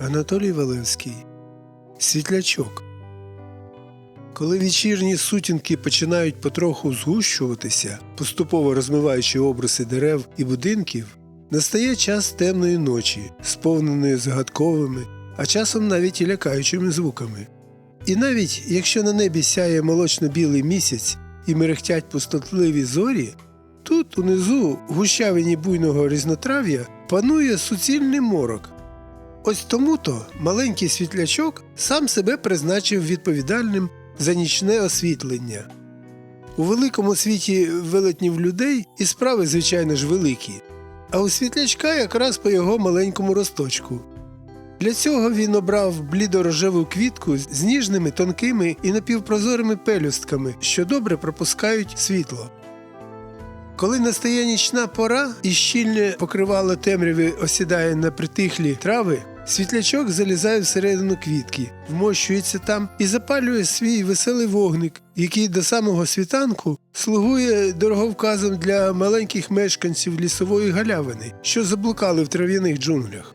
Анатолій Валевський Світлячок. Коли вечірні сутінки починають потроху згущуватися, поступово розмиваючи обриси дерев і будинків, настає час темної ночі, сповненої загадковими, а часом навіть і лякаючими звуками. І навіть якщо на небі сяє молочно-білий місяць і мерехтять пустотливі зорі, тут унизу, в гущавині буйного різнотрав'я, панує суцільний морок. Ось тому-то маленький світлячок сам себе призначив відповідальним за нічне освітлення. У великому світі велетнів людей і справи, звичайно ж, великі, а у світлячка якраз по його маленькому росточку. Для цього він обрав блідорожеву квітку з ніжними, тонкими і напівпрозорими пелюстками, що добре пропускають світло. Коли настає нічна пора і щільне покривало темряви осідає на притихлі трави, світлячок залізає всередину квітки, вмощується там і запалює свій веселий вогник, який до самого світанку слугує дороговказом для маленьких мешканців лісової галявини, що заблукали в трав'яних джунглях.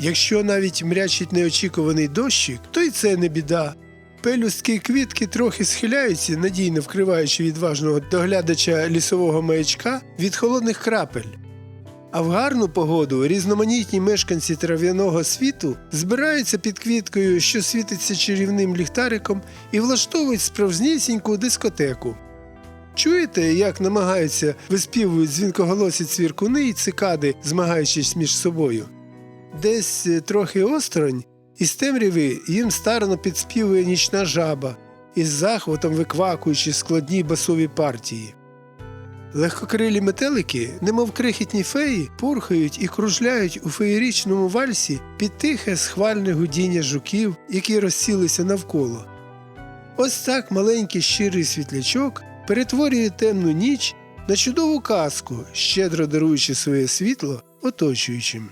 Якщо навіть мрячить неочікуваний дощик, то й це не біда. Пелюстки квітки трохи схиляються, надійно вкриваючи відважного доглядача лісового маячка від холодних крапель. А в гарну погоду різноманітні мешканці трав'яного світу збираються під квіткою, що світиться чарівним ліхтариком, і влаштовують справжнісіньку дискотеку. Чуєте, як намагаються виспівують дзвінкоголосі цвіркуни і цикади, змагаючись між собою? Десь е, трохи осторонь, із темряви їм старано підспівує нічна жаба, із захватом виквакуючи складні басові партії. Легкокрилі метелики, немов крихітні феї, порхають і кружляють у феєрічному вальсі під тихе схвальне гудіння жуків, які розсілися навколо. Ось так маленький щирий світлячок перетворює темну ніч на чудову казку, щедро даруючи своє світло оточуючим.